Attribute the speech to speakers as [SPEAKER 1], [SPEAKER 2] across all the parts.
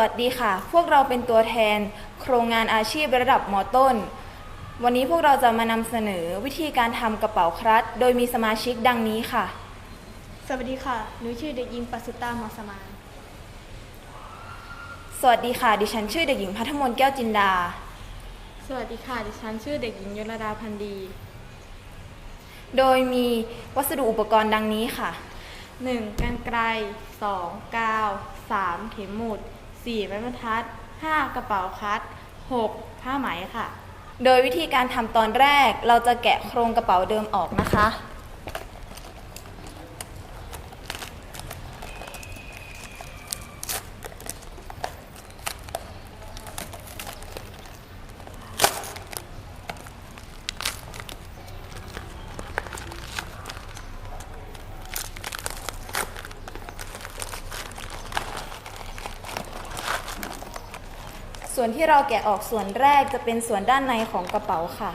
[SPEAKER 1] วัสดีค่ะ พวกเราเป็นตัวแทน โครงงานอาชีพระดับมต้น วันนี้พวกเราจะมานำเสนอวิธีการทำกระเป๋าครัด โดยมีสมาชิกดังนี้ค่ะ
[SPEAKER 2] สวัสดีค่ะ หนูชื่อเด็กหญิงปัสสุตามอสมาน
[SPEAKER 1] สวัสดีค่ะ ดิฉันชื่อเด็กหญิงพัทมนต์แก้วจินดา
[SPEAKER 2] สวัสดีค่ะ ดิฉันชื่อเด็กหญิงยลดาพันธ์ดี
[SPEAKER 1] โดยมีวัสดุอุปกรณ์ดังนี้ค่ะ
[SPEAKER 2] 1. กันไกร 2. กาว 3. เข็มหมุด 4. ไม้บรรทัด 5. กระเป๋าคัด 6. ผ้าไหมค่ะ
[SPEAKER 1] โดยวิธีการทำตอนแรกเราจะแกะโครงกระเป๋าเดิมออกนะคะ ส่วนที่เราแกะออกส่วนแรกจะเป็นส่วนด้านในของกระเป๋าค่ะ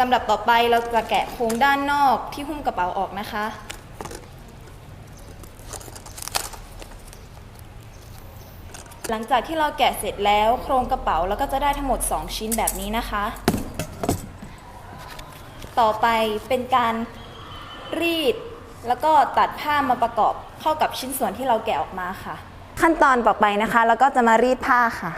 [SPEAKER 1] ลำดับต่อไปเราจะแกะโครงด้านนอกที่หุ้มกระเป๋าออกนะคะ หลังจากที่เราแกะเสร็จแล้วโครงกระเป๋าเราก็จะได้ทั้งหมด 2 ชิ้นแบบนี้นะคะ ต่อไปเป็นการรีดแล้วก็ตัดผ้ามาประกอบเข้ากับชิ้นส่วนที่เราแกะออกมาค่ะ ขั้นตอนต่อไปนะคะ แล้วก็จะมารีดผ้าค่ะ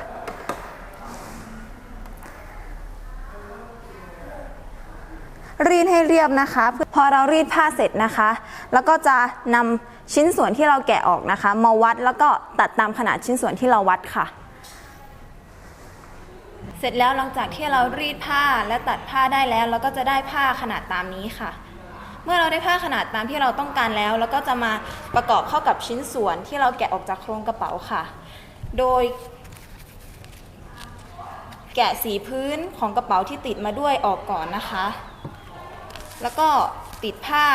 [SPEAKER 1] รีดให้เรียบนะคะ พอเรารีดผ้าเสร็จนะคะ แล้วก็จะนำชิ้นส่วนที่เราแกะออกนะคะ มาวัดแล้วก็ตัดตามขนาดชิ้นส่วนที่เราวัดค่ะเสร็จแล้วหลังจากที่เรารีดผ้าและตัดผ้าได้แล้ว เราก็จะได้ผ้าขนาดตามนี้ค่ะ เมื่อเราได้ผ้าขนาดตามที่เราต้องการแล้ว แล้วก็จะมาประกอบเข้ากับชิ้นส่วนที่เราแกะออกจากโครงกระเป๋าค่ะ โดย แกะสีพื้นของกระเป๋าที่ติดมาด้วยออกก่อนนะคะ แล้วก็ติดผ้า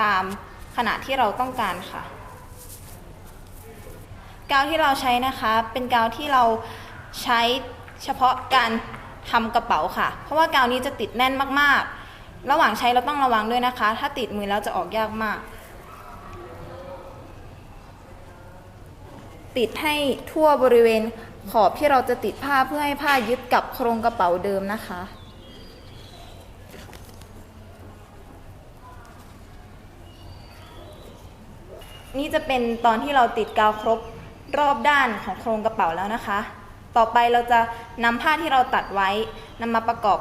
[SPEAKER 1] ตามขนาดที่เราต้องการค่ะ กาวที่เราใช้นะคะ เป็นกาวที่เราใช้เฉพาะการทำกระเป๋าค่ะ เพราะว่ากาวนี้จะติดแน่นมากๆ ระหว่างใช้เราต้องระวังด้วยนะคะ ถ้าติดมือแล้วจะออกยากมาก ติดให้ทั่วบริเวณขอบที่เราจะติดผ้าเพื่อให้ผ้ายึดกับโครงกระเป๋าเดิมนะคะ นี่จะเป็นตอนที่เราติดกาวครบรอบด้านของโครงกระเป๋าแล้วนะคะ ต่อไปเราจะนำผ้าที่เราตัดไว้นำมาประกอบ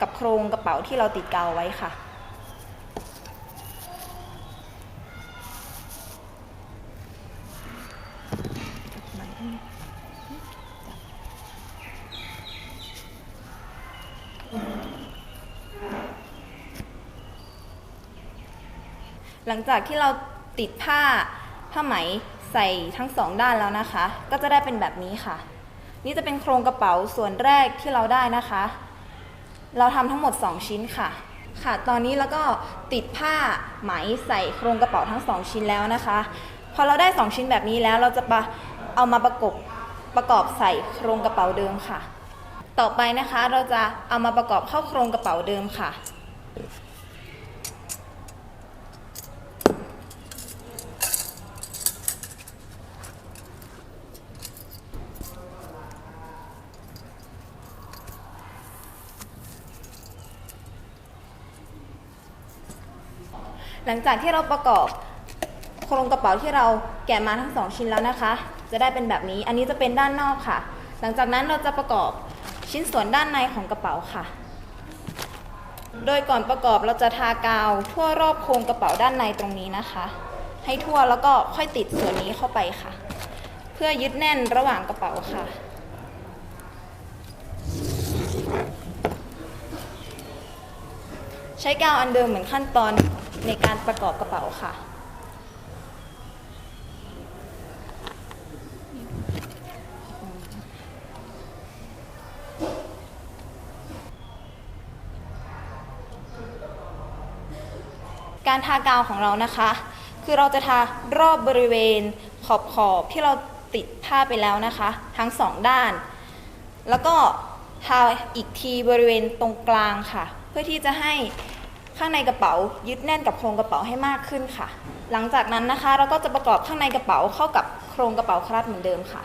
[SPEAKER 1] กับโครงกระเป๋าที่เราติดกาวไว้ค่ะ หลังจากที่เราติดผ้าผ้าไหมใส่ทั้งสองด้านแล้วนะคะ ก็จะได้เป็นแบบนี้ค่ะ นี่จะเป็นโครงกระเป๋าส่วนแรกที่เราได้นะคะ เราทำทั้งหมด 2 ชิ้นค่ะค่ะ ตอนนี้แล้วก็ติดผ้าไหมใส่โครงกระเป๋าทั้ง 2 ชิ้นแล้วนะคะ พอเราได้ 2 ชิ้นแบบนี้แล้วเราจะปะเอามาประกบประกอบใส่โครงกระเป๋าเดิมค่ะ ต่อไปนะคะเราจะเอามาประกอบเข้าโครงกระเป๋าเดิมค่ะ หลังจากที่เราประกอบโครงกระเป๋าที่เราแกะมาทั้งสองชิ้นแล้วนะคะ จะได้เป็นแบบนี้อันนี้จะเป็นด้านนอกค่ะ หลังจากนั้นเราจะประกอบชิ้นส่วนด้านในของกระเป๋าค่ะ โดยก่อนประกอบเราจะทากาวทั่วรอบโครงกระเป๋าด้านในตรงนี้นะคะ ให้ทั่วแล้วก็ค่อยติดส่วนนี้เข้าไปค่ะ เพื่อยึดแน่นระหว่างกระเป๋าค่ะใช้กาวอันเดิมเหมือนขั้นตอน ในการประกอบกระเป๋าค่ะ การทากาวของเรานะคะ คือเราจะทารอบบริเวณขอบขอบที่เราติดผ้าไปแล้วนะคะ ทั้งสองด้าน แล้วก็ทาอีกทีบริเวณตรงกลางค่ะ เพื่อที่จะให้ ข้างในกระเป๋า ยึดแน่นกับโครงกระเป๋าให้มากขึ้นค่ะ หลังจากนั้นนะคะ เราก็จะประกอบข้างในกระเป๋าเข้ากับโครงกระเป๋าครัดเหมือนเดิมค่ะ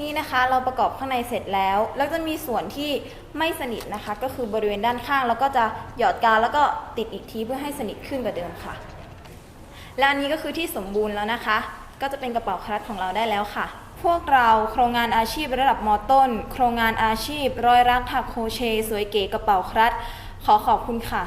[SPEAKER 1] นี่นะคะเราประกอบข้างในเสร็จแล้ว แล้วจะมีส่วนที่ไม่สนิทนะคะ ก็คือบริเวณด้านข้าง แล้วก็จะหยอดกาวแล้วก็ติดอีกทีเพื่อให้สนิทขึ้นกว่าเดิมค่ะ และอันนี้ก็คือที่สมบูรณ์แล้วนะคะ ก็จะเป็นกระเป๋าคลัตของเราได้แล้วค่ะ พวกเราโครงงานอาชีพระดับมต้น โครงงานอาชีพรอยรักถักโคเช สวยเก๋กระเป๋าคลัตขอขอบคุณค่ะ